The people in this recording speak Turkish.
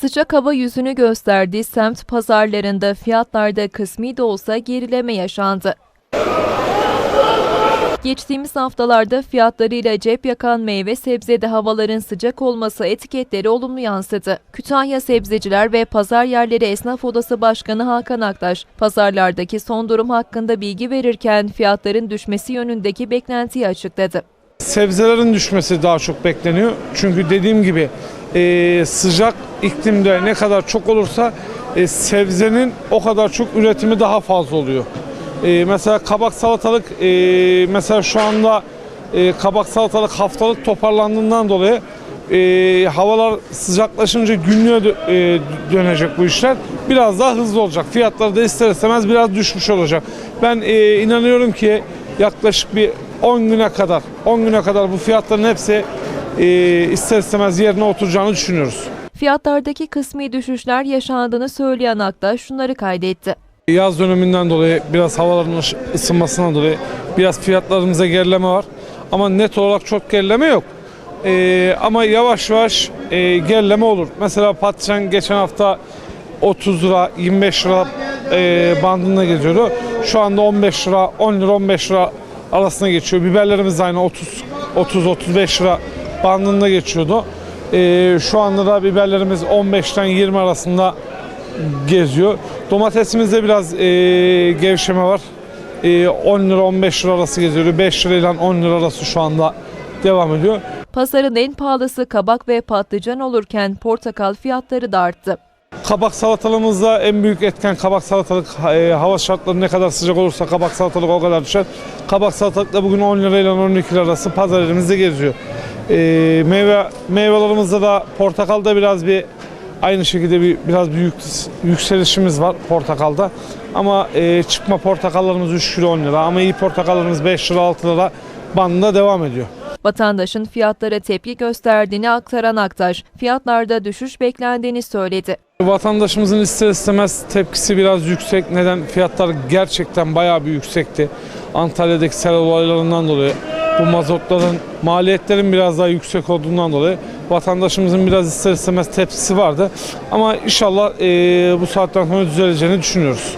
Sıcak hava yüzünü gösterdi. Semt pazarlarında fiyatlarda kısmi de olsa gerileme yaşandı. Geçtiğimiz haftalarda fiyatlarıyla cep yakan meyve sebzede havaların sıcak olması etiketleri olumlu yansıdı. Kütahya Sebzeciler ve Pazar Yerleri Esnaf Odası Başkanı Hakan Aktaş, pazarlardaki son durum hakkında bilgi verirken fiyatların düşmesi yönündeki beklentiyi açıkladı. Sebzelerin düşmesi daha çok bekleniyor. Çünkü dediğim gibi e, sıcak iklimde ne kadar çok olursa e, sebzenin o kadar çok üretimi daha fazla oluyor. E, mesela kabak salatalık e, mesela şu anda e, kabak salatalık haftalık toparlandığından dolayı e, havalar sıcaklaşınca günlüğe dö- e, dönecek bu işler. Biraz daha hızlı olacak. Fiyatları da ister istemez biraz düşmüş olacak. Ben e, inanıyorum ki yaklaşık bir 10 güne kadar 10 güne kadar bu fiyatların hepsi e, ister istemez yerine oturacağını düşünüyoruz. Fiyatlardaki kısmi düşüşler yaşandığını söyleyen Aktaş şunları kaydetti. Yaz döneminden dolayı biraz havaların ısı- ısınmasından dolayı biraz fiyatlarımıza gerileme var. Ama net olarak çok gerileme yok. E, ama yavaş yavaş e, gerileme olur. Mesela patlıcan geçen hafta 30 lira 25 lira e, bandında geziyordu. Şu anda 15 lira 10 lira 15 lira arasına geçiyor. Biberlerimiz aynı 30 30 35 lira bandında geçiyordu. E, şu anda da biberlerimiz 15'ten 20 arasında geziyor. Domatesimizde biraz e, gevşeme var. E, 10 lira 15 lira arası geziyor. 5 lira ile 10 lira arası şu anda devam ediyor. Pazarın en pahalısı kabak ve patlıcan olurken portakal fiyatları da arttı. Kabak salatalığımızda en büyük etken kabak salatalık. E, hava şartları ne kadar sıcak olursa kabak salatalık o kadar düşer. Kabak salatalık da bugün 10 lira ile 12 lira arası pazar elimizde geziyor. E, meyve meyvelerimizde de portakalda biraz bir aynı şekilde bir biraz büyük yükselişimiz var portakalda. Ama e, çıkma portakallarımız 3 kilo 10 lira ama iyi portakallarımız 5 lira 6 lira bandında devam ediyor. Vatandaşın fiyatlara tepki gösterdiğini aktaran Aktaş, fiyatlarda düşüş beklendiğini söyledi. Vatandaşımızın ister istemez tepkisi biraz yüksek. Neden? Fiyatlar gerçekten bayağı bir yüksekti. Antalya'daki sel olaylarından dolayı bu mazotların maliyetlerin biraz daha yüksek olduğundan dolayı vatandaşımızın biraz ister istemez tepkisi vardı. Ama inşallah eee, bu saatten sonra düzeleceğini düşünüyoruz.